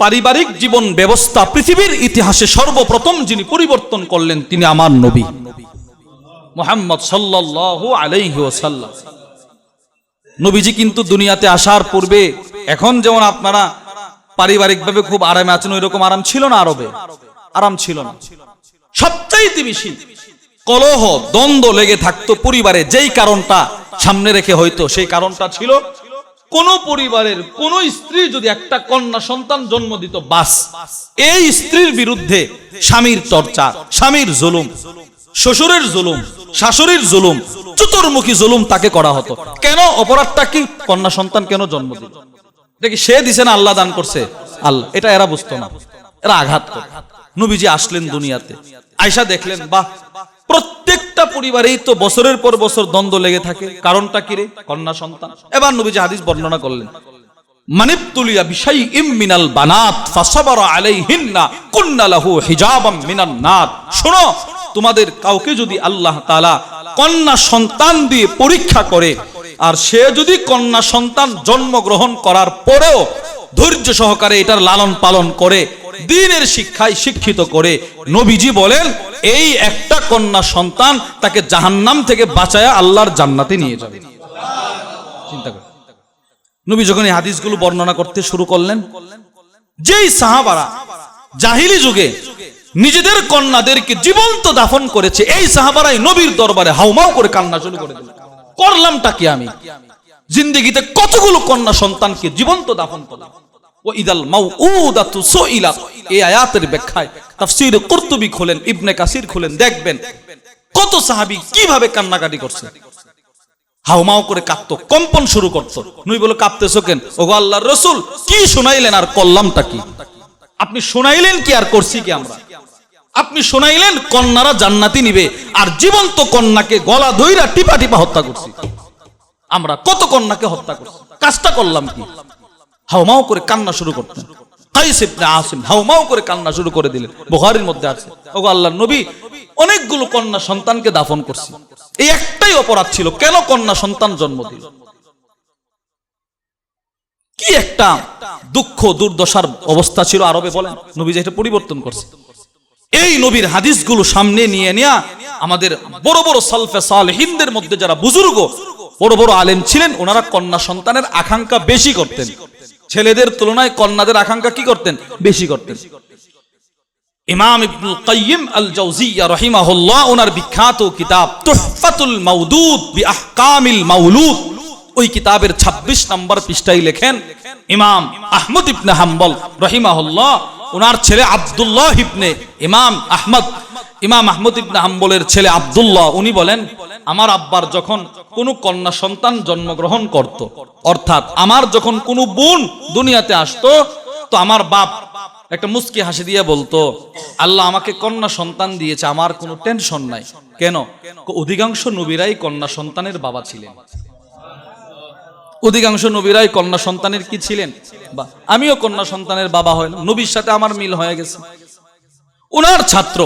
পারিবারিক জীবন ব্যবস্থা পৃথিবীর ইতিহাসে সর্বপ্রথম যিনি পরিবর্তন করলেন, তিনি আমার নবী। মোহাম্মদ সাল্লাল্লাহু আলাইহি ওয়াসাল্লাম। নবীজি কিন্তু দুনিয়াতে আসার পূর্বে, এখন যেমন আপনারা পারিবারিকভাবে খুব আরামে আছেন ওই রকম আরাম ছিল না আরবে। আরাম ছিল না। সবচাইতে বেশি কলহ, দ্বন্দ্ব লেগে থাকতো পরিবারে, যেই কারণটা সামনে রেখে হয়তো, সেই কারণটা ছিল কোন পরিবারের কোন স্ত্রী যদি একটা কন্যা সন্তান জন্ম দিত, বাস। এই স্ত্রীর বিরুদ্ধে স্বামীর চর্চা, স্বামীর জুলুম, শ্বশুরের জুলুম, শাশুড়ির জুলুম, চতুর্মুখী জুলুম তাকে করা হতো। কেন? অপরাধটা কি? কন্যা সন্তান কেন জন্ম দিত কি সে দিছে না, আল্লাহ দান করছে। আল্লাহ, এটা এরা বুঝতো না। এরা আঘাত নবীজি আসলেন দুনিয়াতে। আয়সা দেখলেন, বাহ প্রত্যেকটা পরিবারেই তো বছরের পর বছর দ্বন্দ্ব লেগে থাকে। কারণটা কি রে? কন্যা সন্তান। এবার নবীজি হাদিস বর্ণনা করলেন। দিয়ে পরীক্ষা করে, আর সে যদি কন্যা সন্তান জন্মগ্রহণ করার পরেও ধৈর্য সহকারে এটার লালন পালন করে, দিনের শিক্ষায় শিক্ষিত করে, নবীজি বলেন এই একটা কন্যা সন্তান তাকে জাহান্নাম থেকে বাঁচায়া আল্লাহর জান্নাতে নিয়ে যাবে। চিন্তা করে। নবী যখন এই হাদিসগুলো বর্ণনা করতে শুরু করলেন, যেই সাহাবারা জাহিলি যুগে নিজেদের কন্যাদেরকে জীবন্ত দাফন করেছে, এই সাহাবারাই নবীর দরবারে হাউমাউ করে কান্না শুরু করে দিল। করলামটা কি আমি? জিন্দগিতে কতগুলো কন্যা সন্তানকে জীবন্ত দাফন করলাম? ও ইদাল মাউউদাতু করে আর কি? আপনি শোনাইলেন কি আর করছি কি আমরা? আপনি শোনাইলেন কন্যারা জান্নাতি নিবে, আর জীবন্ত কন্যাকে গলা দইরা টিপা টিপা হত্যা করছি। আমরা কত কন্যাকে হত্যা করছি? কাজটা করলাম কি? হাউমাও করে কান্না শুরু করতেন। হাউমাও করে কান্না শুরু করে দিলেন। মধ্যে আছে। ওগো আল্লাহর নবী অনেকগুলো কন্যা সন্তানকে দাফন করছি। এই একটাই অপরাধ ছিল। কেন কন্যা সন্তান জন্ম দিল? কি একটা দুঃখ, দুর্দশার অবস্থা ছিল আরবে বলেন। নবী যেটা পরিবর্তন করছে। এই নবীর হাদিসগুলো সামনে নিয়ে নেয়া আমাদের বড় বড় সালফে সালহিনদের মধ্যে যারা বুজুর্গ, বড় বড় আলেম ছিলেন, ওনারা কন্যা সন্তানের আকাঙ্ক্ষা বেশি করতেন। ছেলেদের তুলনায় কন্যাদের আকাঙ্ক্ষা কি করতেন? বেশি করতেন। ইমাম ইবনুল কাইয়িম আল জাওজিয়া রহিমাহুল্লাহ, ওনার বিখ্যাত কিতাব তুহফাতুল মাউদুদ বি আহকামিল মাউলুদ, ওই কিতাবের 26 নম্বর পৃষ্ঠায় লেখেন ইমাম আহমদ ইবনে হাম্বল রাহিমাহুল্লাহ ওনার ছেলে আব্দুল্লাহ ইবনে ইমাম আহমদ ইমাম আহমদ ইবনে হাম্বলের ছেলে আব্দুল্লাহ, উনি বলেন, আমার আব্বার যখন কোনো কন্যা সন্তান জন্মগ্রহণ করত, অর্থাৎ আমার যখন কোনো বোন দুনিয়াতে আসতো, তো আমার বাপ একটা মুস্কি হাসি দিয়ে বলতো, আল্লাহ আমাকে কন্যা সন্তান দিয়েছে, আমার কোনো টেনশন নাই। কেন? অধিকাংশ নবীরাই কন্যা সন্তানের বাবা ছিলেন। অধিকাংশ নবীরাই কন্যা সন্তানের কি ছিলেন? বা আমিও কন্যা সন্তানের বাবা হইলাম নবীর সাথে আমার মিল হয়ে গেছে। উনার ছাত্র,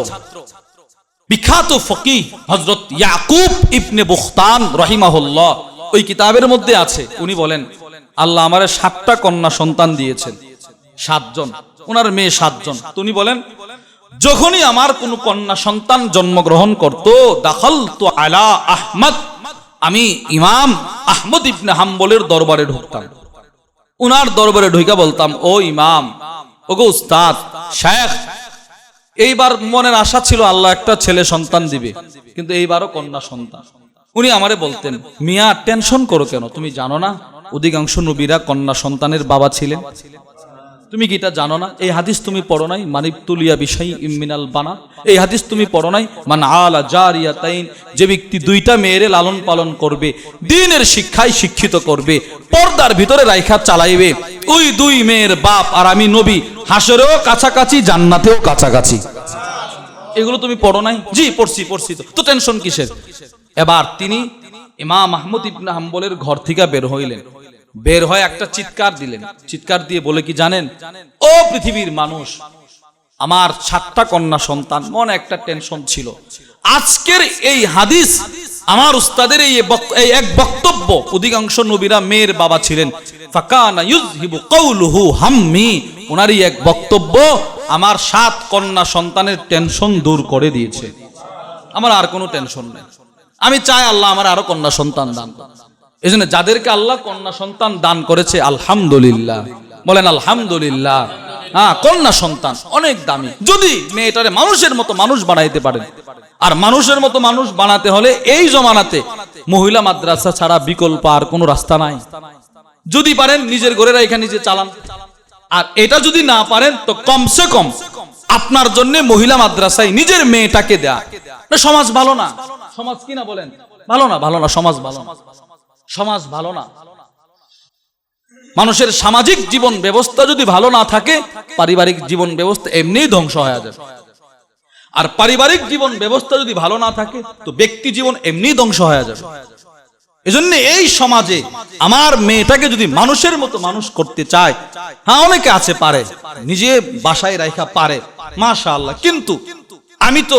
বিখ্যাত ফকি হজরত ইয়াকুব ইবনে বুখতান রহিমাহুল্লাহ, ওই কিতাবের মধ্যে আছে। উনি বলেন, আল্লাহ আমারে সাতটা কন্যা সন্তান দিয়েছেন। সাতজন। ওনার মেয়ে সাতজন। উনি বলেন, যখনই আমার কোন কন্যা সন্তান জন্মগ্রহণ করত দাখল তো আলা আহমদ আমি ইমাম আহমদ ইবনে হাম্বলের দরবারে ঢুকতাম। উনার দরবারে ঢুকা বলতাম, ও ইমাম ও ওগো উস্তাদ শেখ এইবার মনের আশা ছিল আল্লাহ একটা ছেলে সন্তান দিবে, কিন্তু এইবারও কন্যা সন্তান। উনি আমারে বলতেন, মিয়া, টেনশন করো কেন? তুমি জানো না, অধিকাংশ নবীরা কন্যা সন্তানের বাবা ছিলেন। তুমি কি এটা জানো না? এই হাদিস তুমি পড়ো নাই? মানিক তুলিয়া বিষয় ইমিনাল বানা। এই হাদিস তুমি পড়ো নাই? মান আলা জারিয়া তাইন যে ব্যক্তি দুইটা মেয়েরে লালন পালন করবে, দিনের শিক্ষায় শিক্ষিত করবে, পর্দার ভিতরে রাইখা চালাইবে, ওই দুই মেয়ের বাপ আর আমি নবী, হাসরেও কাছাকাছি, জান্নাতেও কাছাকাছি। এগুলো তুমি পড়ো নাই? জি, পড়ছি পড়ছি তো। তো টেনশন কিসের? এবার তিনি ইমাম মাহমুদ ইবনে হাম্বলের ঘর থেকে বের হইলেন। বের হয়ে একটা চিৎকার দিলেন। চিৎকার দিয়ে বলে কি জানেন? ও পৃথিবীর মানুষ, আমার সাতটা কন্যা সন্তান, মনে একটা টেনশন ছিল। আজকের এই হাদিস আমার উস্তাদের এই এই এক বক্তব্য। অধিকাংশ নবীরা মেয়ের বাবা ছিলেন। হাম্মি, ওনারই এক বক্তব্য, আমার সাত কন্যা সন্তানের টেনশন দূর করে দিয়েছে। আমার আর কোনো টেনশন নেই। আমি চাই আল্লাহ আমার আরও কন্যা সন্তান দান এই জন্য যাদেরকে আল্লাহ কন্যা সন্তান দান করেছে, আলহামদুলিল্লাহ। বলেন, আলহামদুলিল্লাহ। হ্যাঁ কন্যা সন্তান, অনেক দামি। যদি মেয়েটারে মানুষের মতো মানুষ বানাইতে পারেন, আর মানুষের মতো মানুষ বানাতে হলে এই জমানাতে মহিলা মাদ্রাসা ছাড়া বিকল্প আর কোনো রাস্তা নাই। যদি পারেন, নিজের ঘরের এখানে নিজে চালান। আর এটা যদি না পারেন, তো কমসে কম আপনার জন্য মহিলা মাদ্রাসায় নিজের মেয়েটাকে দেয়া। সমাজ ভালো না। সমাজ কি না বলেন? ভালো না ভালো না, সমাজ ভালো না। সমাজ ভালো না। মানুষের সামাজিক জীবন ব্যবস্থা যদি ভালো না থাকে, পারিবারিক জীবন ব্যবস্থা এমনিই ধ্বংস হয়ে যাবে। আর পারিবারিক জীবন ব্যবস্থা যদি ভালো না থাকে, তো ব্যক্তি জীবন এমনি ধ্বংস হয়ে যাবে। এজন্য এই সমাজে আমার মেয়েটাকে যদি মানুষের মতো মানুষ করতে চায় হ্যাঁ অনেকে আছে, পারে, নিজে বাসায় রাখা পারে মাশা আল্লাহ কিন্তু আমি তো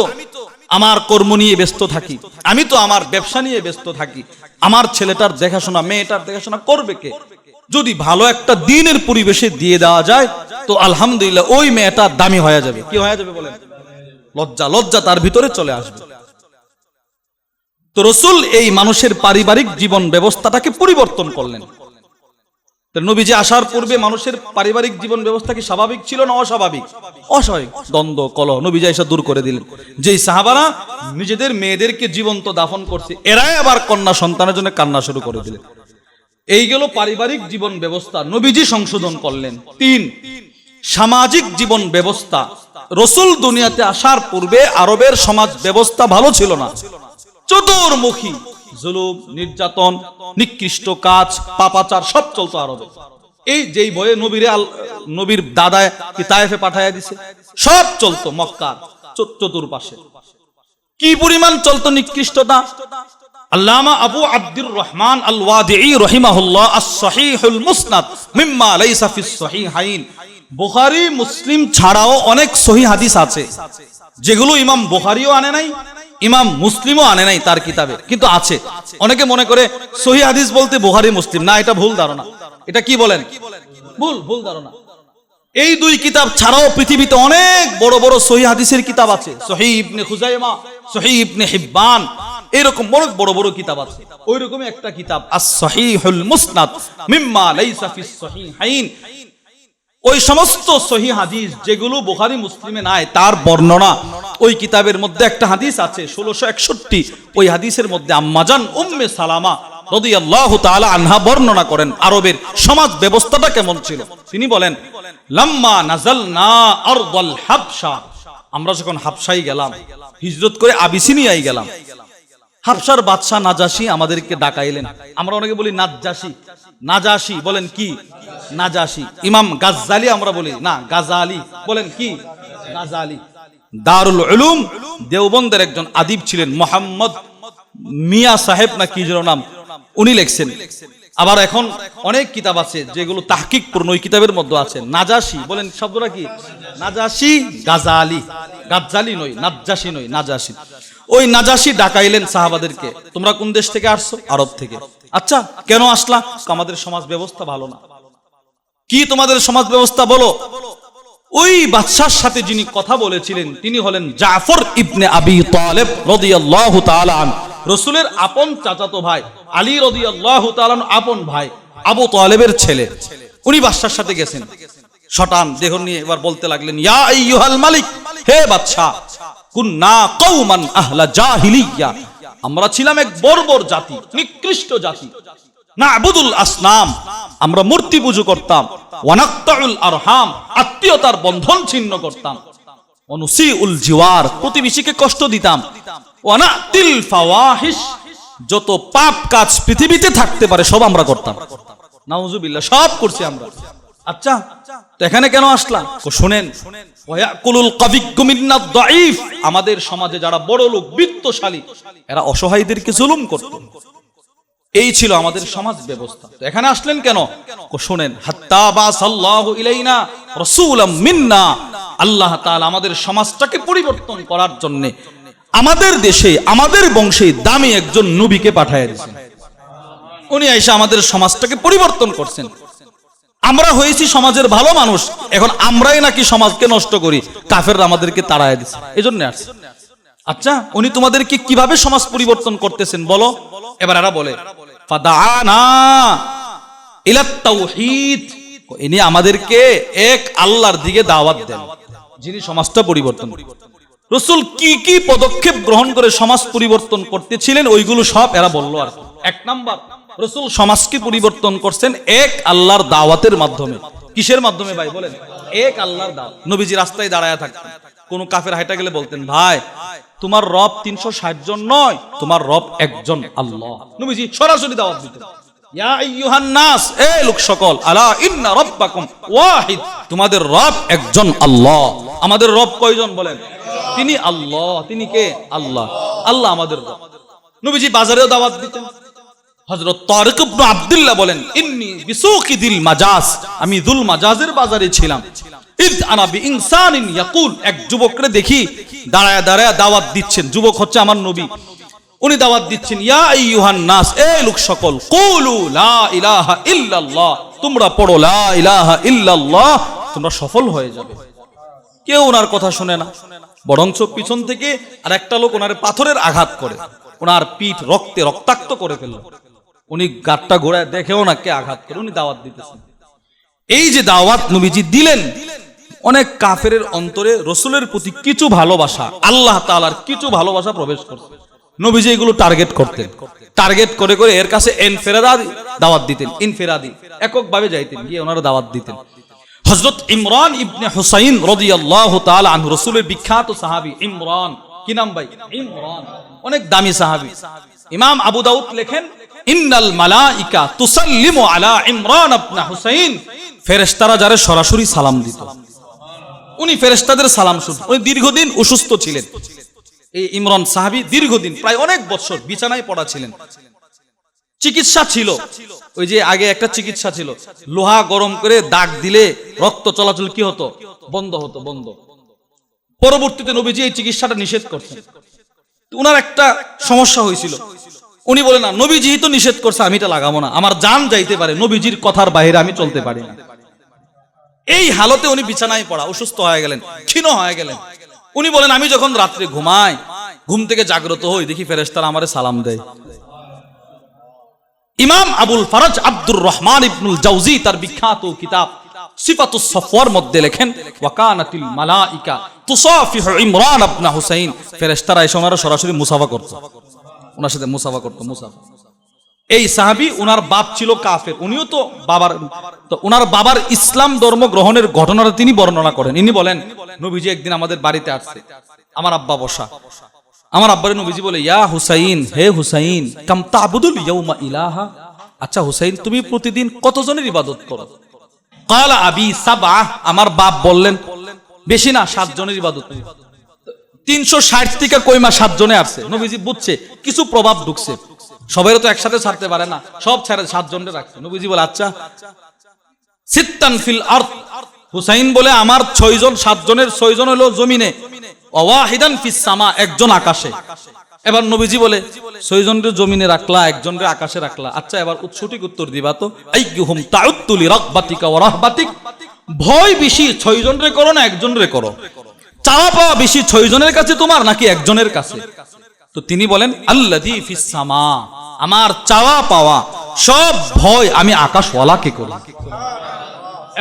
আমার কর্ম নিয়ে ব্যস্ত থাকি। আমি তো আমার ব্যবসা নিয়ে ব্যস্ত থাকি। আমার ছেলেটার দেখাশোনা, মেয়েটার দেখাশোনা করবে কে? যদি ভালো একটা দিনের পরিবেশে দিয়ে দেওয়া যায়, তো আলহামদুলিল্লাহ ওই মেয়েটা দামি হয়ে যাবে। কি হয়ে যাবে বলেন? লজ্জা লজ্জা তার ভিতরে চলে আসবে। তো রসুল এই মানুষের পারিবারিক জীবন ব্যবস্থাটাকে পরিবর্তন করলেন। নবীজি আসার পূর্বে মানুষের পারিবারিক জীবন ব্যবস্থা কি স্বাভাবিক ছিল না অস্বাভাবিক? অস্বাভাবিক। দ্বন্দ্ব কল নবীজি এসে দূর করে দিলেন। যেই সাহাবারা নিজেদের মেয়েদেরকে জীবন্ত দাফন করছে, এরাই আবার কন্যা সন্তানের জন্য কান্না শুরু করে দিলেন। এই গেল পারিবারিক জীবন ব্যবস্থা, নবীজি সংশোধন করলেন। তিন, সামাজিক জীবন ব্যবস্থা। রসুল দুনিয়াতে আসার পূর্বে আরবের সমাজ ব্যবস্থা ভালো ছিল না। চতুর্মুখী। জুলুম, নির্যাতন, নিকৃষ্ট কাজ, পাপাচার, সব চলতো আরবে। এই যেই বয়ে নবীরে নবীর দাদায় কি তায়েফে পাঠাইয়া দিছে, সব চলতো মক্কার চতুর্পাশে। কি পরিমাণ চলতো নিকৃষ্টতা? আল্লামা আবু আব্দুর রহমান আল রহিমাহুল্লাহ মুসনাদ মিম্মা লাইসা ফিস সহিহাইন। বুখারী, মুসলিম ছাড়াও অনেক সহি হাদিস আছে, যেগুলো ইমাম বুখারীও আনে নাই ইমাম মুসলিমও আনে নাই তার কিতাবে, কিন্তু আছে। অনেকে মনে করে সহি হাদিস বলতে বুখারী, মুসলিম। না, এটা ভুল ধারণা। এটা কি বলেন? ভুল ভুল ধারণা। এই দুই কিতাব ছাড়াও পৃথিবীতে অনেক বড় বড় সহি হাদিসের কিতাব আছে। সহি ইবনে খুজাইমা, সহি ইবনে হিব্বান, এরকম অনেক বড় বড় কিতাব আছে। ওই রকমই একটা কিতাব আস সহিহুল মুসনাদ, মিম্মা লাইসা ফিস সহিহাইন ওই সমস্ত সহি হাদিস যেগুলো বুখারী, মুসলিমে নাই, তার বর্ণনা ওই কিতাবের মধ্যে একটা হাদিস আছে, ষোলোশো একষট্টি। ওই হাদিসের মধ্যে আম্মাজান উম্মে সালামা আনহা বর্ণনা করেন আরবের সমাজ ব্যবস্থাটা কেমন ছিল। তিনি বলেন, লাম্মা নাজালনা আরদাল হাবশা। আমরা যখন হাবশাই গেলাম, হিজরত করে আবিসিনিয়ায় গেলাম হাবসার বাদশাহ নাজাসি আমাদেরকে ডাকাইলেন। আমরা অনেকে বলি নাজাসি নাজাসি বলেন কি? নাজাসি। ইমাম গাজ্জালি আমরা বলি। না, গাজালি। বলেন কি? গাজালি। দারুল উলুম দেওবন্দের একজন আদিব ছিলেন, মোহাম্মদ মিয়া সাহেব না কি যেন নাম? উনি লেখছেন। আবার এখন অনেক কিতাব আছে যেগুলো তাহকিক পূর্ণ ওই কিতাবের মধ্যে আছে। নাজাসি, বলেন শব্দটা কি? নাজাসি, গাজালি। গাজ্জালি নয় নাজাসি নয়, নাজাসি। ওই নাজাসি ডাকাইলেন সাহাবাদেরকে। তোমরা কোন দেশ থেকে আসছো? আরব থেকে। আচ্ছা কেন আসলা? আমাদের সমাজ ব্যবস্থা ভালো না। কি তোমাদের সমাজ ব্যবস্থা বলো? ওই বাদশার সাথে যিনি কথা বলেছিলেন, তিনি হলেন জাফর ইবনে আবি তালেব রাদিয়াল্লাহু তাআলা আন। রসুলের আপন চাচাতো ভাই, আলী রাদিয়াল্লাহু তাআলা আনহু আপন ভাই, আবু তালেবের ছেলে। উনি বাদশার সাথে গেছেন। শটান দেহ নিয়ে এবার বলতে লাগলেন, ইয়া আইয়ুহাল মালিক, হে বাদশা, কুন্না কওমান আহলা জাহিলিয়া। আমরা ছিলাম এক বর্বর জাতি, নিকৃষ্ট জাতি। আমরা মূর্তি পুজো করতাম। ওয়ানাক্তাউল আরহাম, আত্মীয়তার বন্ধন ছিন্ন করতাম। অনুসি উল জিওয়ার, প্রতিবেশীকে কষ্ট দিতাম। ওয়ানাতিল ফাওয়াহিশ, যত পাপ কাজ পৃথিবীতে থাকতে পারে, সব আমরা করতাম। নাউজুবিল্লাহ, সব করছি আমরা। আচ্ছা তো এখানে কেন আসলাম? শুনেন আমাদের সমাজে যারা বড় লোক বিত্তশালী, এরা অসহায়দেরকে জুলুম করত। এই ছিল আমাদের সমাজ ব্যবস্থা। এখানে আসলেন কেন? শুনেন ইলাইনা রাসূলাম মিন্না। আল্লাহ তাআলা আমাদের সমাজটাকে পরিবর্তন করার জন্য আমাদের দেশে, আমাদের বংশে দামি একজন নবীকে পাঠায় দিয়েছেন। উনি এসে আমাদের সমাজটাকে পরিবর্তন করছেন। আমরা হয়েছি সমাজের ভালো মানুষ, এখন আমরাই নাকি সমাজকে নষ্ট করি, কাফেররা আমাদেরকে তাড়ায় দিচ্ছে এই জন্য আসছে। আচ্ছা উনি তোমাদেরকে কীভাবে সমাজ পরিবর্তন করতেছেন বলো? এবার এরা বলে। ইনি আমাদেরকে এক আল্লাহর দিকে দাওয়াত দেন, যিনি সমাজটা পরিবর্তন রসুল কি কি পদক্ষেপ গ্রহণ করে সমাজ পরিবর্তন করতেছিলেন, ওইগুলো সব এরা বলল আর এক নাম্বার, রসুল সমাজকে পরিবর্তন করছেন এক আল্লাহর দাওয়াতের মাধ্যমে। কিসের মাধ্যমে ভাই, বলেন? এক আল্লাহর দাওয়াত। নবীজি রাস্তায় দাঁড়ায় থাকতেন। কোন কাফের হাইটা গেলে বলতেন, ভাই, তোমার রব তিনশো ষাট জন নয়, তোমার রব একজন আল্লাহ। নবীজি সরাসরি দাওয়াত দিতেন। তোমাদের রব একজন আল্লাহ। আমাদের রব কয়জন বলেন? তিনি আল্লাহ, তিনি কে? আল্লাহ। আল্লাহ আমাদের রব। বাজারেও দাওয়াত দিতেন। ইবনে আব্দুল্লাহ বলেন, ইন্নী দিল মাজাজ, আমি দুল মাজাজের বাজারে ছিলাম। তোমরা সফল হয়ে যাবে। কেউ ওনার কথা শুনে না। বরঞ্চ পিছন থেকে আর একটা লোক ওনার পাথরের আঘাত করে। ওনার পিঠ রক্তে রক্তাক্ত করে ফেলল। উনি গাটটা ঘোড়ায় দেখেও না কে আঘাত করে, উনি দাওয়াত দিতেছেন। এই যে দাওয়াত নবীজি দিলেন অনেক কাফের অন্তরে রসুলের প্রতি কিছু ভালোবাসা, আল্লাহ তাআলার কিছু ভালোবাসা প্রবেশ করছে। নবীজি এগুলো টার্গেট করতেন। টার্গেট করে করে এর কাছে এনফেরাদি দাওয়াত দিতেন, ইনফেরাদি, এককভাবে যাইতেন, গিয়ে ওনারা দাওয়াত দিতেন। হযরত ইমরান ইবনে হুসাইন তাআলা আনহু, রাসূলের বিখ্যাত সাহাবী ইমরান। কি নাম ভাই? ইমরান। অনেক দামি সাহাবী। ইমাম আবু দাউদ লেখেন, ইন্নাল মালাইকা তুসাল্লিমু আলা ইমরান ইবনে হুসাইন। ফেরেশতারা যারা সরাসরি সালাম দিত। উনি ফেরেশতাদের সালাম শুনতেন উনি দীর্ঘদিন অসুস্থ ছিলেন। এই ইমরান সাহাবী দীর্ঘদিন, প্রায় অনেক বছর বিছানায় পড়া ছিলেন। চিকিৎসা ছিল। ওই যে আগে একটা চিকিৎসা ছিল। লোহা গরম করে দাগ দিলে রক্ত চলাচল কি হতো? বন্ধ হতো, বন্ধ। পরবর্তীতে নবীজি এই চিকিৎসাটা নিষেধ করছেন। উনার একটা সমস্যা হয়েছিল। উনি বলে না, নবীজি তো নিষেধ করছে, আমি এটা লাগাবো না। আমার জান যাইতে পারে, নবীজির কথার বাইরে আমি চলতে পারি না। এই হালতে উনি বিছানায় পড়া, অসুস্থ হয়ে গেলেন, ক্ষীণ হয়ে গেলেন। উনি বলেন, আমি যখন রাত্রে ঘুমাই, ঘুম থেকে জাগ্রত হই, দেখি ফেরেশতারা আমারে সালাম দেয়। ইমাম আবুল ফারাজ আব্দুর রহমান ইবনুল জাউজি তার বিখ্যাত কিতাব সিফাতুস সফওয়ার মধ্যে লেখেন, ওয়াকানাতিল মালাইকা তুসাফিহু ইমরান ইবনে হুসাইন। ফেরেশতারা এসে ওনারা সরাসরি মুসাফা করত। ওনার সাথে মুসাফা করত, মুসাফা। এই সাহাবী উনার বাপ ছিল কাফের, উনিও তো বাবার, তো উনার বাবার ইসলাম ধর্ম গ্রহণের ঘটনাটা তিনি বর্ণনা করেন। ইনি বলেন, নবীজি একদিন আমাদের বাড়িতে আসছে, আমার আব্বা বসা। আমার আব্বারে নবীজি বলে, ইয়া হুসাইন, হে হুসাইন, কাম তাবুদুল ইয়াউমা ইলাহা? আচ্ছা হুসাইন, তুমি প্রতিদিন কতজনের ইবাদত করো? কালা আবি সাবা আমার বাপ বললেন, বেশি না সাত জনের ইবাদত তিনশো ষাট থেকে কইমা সাত জনে আসছে? নবীজি বুঝছে, কিছু প্রভাব ঢুকছে। সবাইও তো একসাথে ছাড়তে পারে না। সব ছেড়ে সাত জনকে রাখছে। নবীজি বলে আচ্ছা। সিত্তান ফিল আর্থ হুসাইন বলে, আমার ছয় জন সাত জনের ছয় জন হলো জমিনে। ওয়াহিদান ফিস সামা, একজন আকাশে। এবার নবীজি বলে ছয় জনের জমিনে রাখলা একজনের আকাশে রাখলা। আচ্ছা এবার সঠিক উত্তর দিবা তো। আইগুহুম তাউত্তুলি রাগবাতিকা ওয়া রাহবাতিক। ভয় বেশি ছয় জনের করো না, একজনের করো। চাওয়া পাওয়া বেশি ছয় জনের কাছে তোমার, নাকি একজনের কাছে? তো তিনি বলেন আল্লাযী ফিস আমার চাওয়া পাওয়া, সব ভয় আমি আকাশওয়ালাকে করি।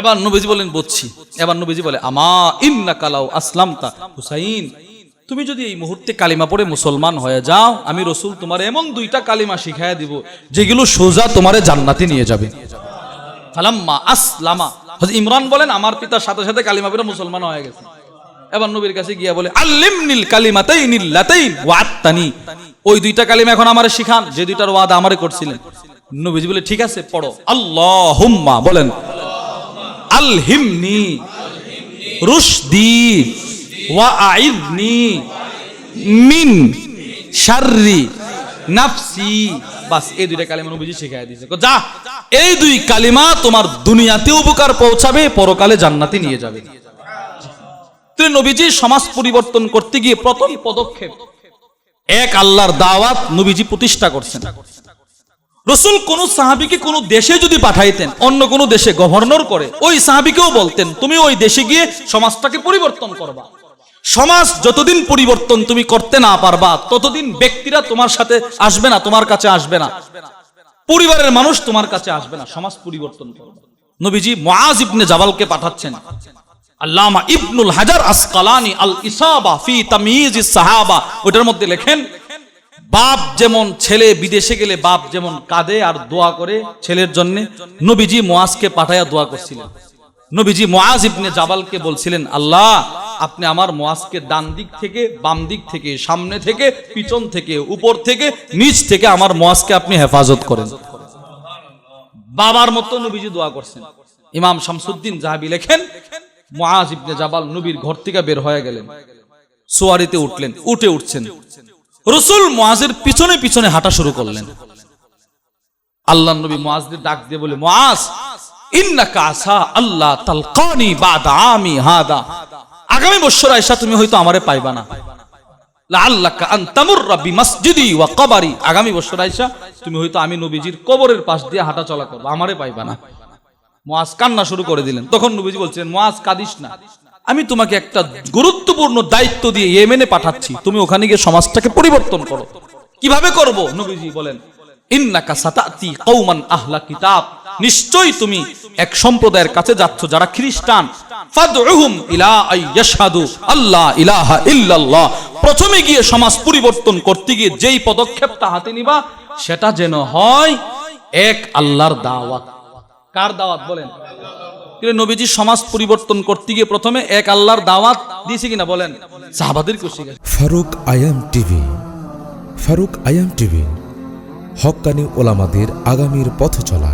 এবার নবীজি বলেন, বুঝছি। এবার নবীজি বলে, আমা ইন্না কালাও আসলামতা হুসাইন, তুমি যদি এই মুহূর্তে কালিমা পড়ে মুসলমান হয়ে যাও, আমি রসুল তোমার এমন দুইটা কালিমা শিখাইয়া দিব, যেগুলো সোজা তোমারে জান্নাতে নিয়ে যাবে। ফালাম্মা আসলামা। ইমরান বলেন, আমার পিতার সাথে সাথে কালিমা পড়ে মুসলমান হয়ে গেছে। এবার নবীর কাছে গিয়া বলে, আল্লিমনিল কালিমাতাইনিল লাতাইন ওয়াত্তানি ওই দুইটা কালিমা এখন আমারে শিখান, যে দুইটার ওয়াদা আমারে করছিলেন। নবীজি বলে, ঠিক আছে, পড়ো। আল্লাহুম্মা, বলেন, আলহিমনি রুশদি ওয়া আইদনি মিন শাররি নাফসি। বাস, এই দুইটা কালিমা নবীজি শিখাই দিয়েছে। যা, এই দুই কালিমা তোমার দুনিয়াতে উপকার পৌঁছাবে, পরকালে জান্নাতে নিয়ে যাবে। তিনি নবীজি সমাজ পরিবর্তন করতে গিয়ে প্রথম পদক্ষেপ, এক আল্লাহর দাওয়াত নবীজি প্রতিষ্ঠা করছেন। রসুল কোন সাহাবিকে কোন দেশে যদি পাঠাইতেন, অন্য কোন দেশে গভর্নর করে, ওই সাহাবিকেও বলতেন, তুমি ওই দেশে গিয়ে সমাজটাকে পরিবর্তন করবা। সমাজ যতদিন পরিবর্তন তুমি করতে না পারবা, ততদিন ব্যক্তিরা তোমার সাথে আসবে না, তোমার কাছে আসবে না। পরিবারের মানুষ তোমার কাছে আসবে না, সমাজ পরিবর্তন করবে। নবীজি মুআজ ইবনে জাবালকে পাঠাচ্ছেন। আল্লামা ইবনুল হাজার আসকালানি আল ইসাবা ফি তামিজ সাহাবা। ওটার মধ্যে লেখেন, বাপ যেমন ছেলে বিদেশে গেলে বাপ যেমন কাঁদে আর দোয়া করে ছেলের জন্য, নবীজি মুআজকে পাঠায়া দোয়া করছিলেন। নবীজি মুআজ ইবনে জাবালকে বলছিলেন, আল্লাহ, আপনি আমার মোয়াজকে ডান দিক থেকে, বাম দিক থেকে, সামনে থেকে, পিছন থেকে, উপর থেকে, নিচ থেকে আমার মুআজকে আপনি হেফাজত করেন। বাবার মতো নবীজি দোয়া করছেন। ইমাম শামসুদ্দিন জাহাবি লেখেন মুআজ ইবনে জাবাল নবীর ঘর থেকে বের হয়ে গেলেন। সোয়ারিতে উঠলেন, উঠে উঠছেন। রসুল মুআজের পিছনে পিছনে হাঁটা শুরু করলেন। আল্লাহ নবী মুআজদের ডাক দিয়ে বলে বাদা আমি আগামী বছর আয়সা তুমি হয়তো আমি নবীজির কবরের পাশ দিয়ে হাঁটা চলা করবে, আমারে পাইবা না। মুআজ কান্না শুরু করে দিলেন। তখন নবীজি বলছেন মুআজ, কাঁদিস না। আমি তোমাকে একটা গুরুত্বপূর্ণ দায়িত্ব দিয়ে ইয়েমেনে পাঠাচ্ছি। তুমি ওখানে গিয়ে সমাজটাকে পরিবর্তন করো। কীভাবে করব? নবীজি বলেন সম্প্রদায়ের কাছে যাচ্ছ যারা খ্রিস্টান। প্রথমে গিয়ে সমাজ পরিবর্তন করতে গিয়ে যেই পদক্ষেপটা হাতে নিবা, সেটা যেন হয় এক আল্লাহর দাওয়াত। কার দাওয়াত বলেন? নবীজি সমাজ পরিবর্তন করতে গিয়ে প্রথমে এক আল্লাহর দাওয়াত দিয়েছে কিনা বলেন? সাহাবাদের ফারুক আয়াম টিভি, ফারুক আয়াম টিভি, হকানি ওলামাদের আগামীর পথ চলা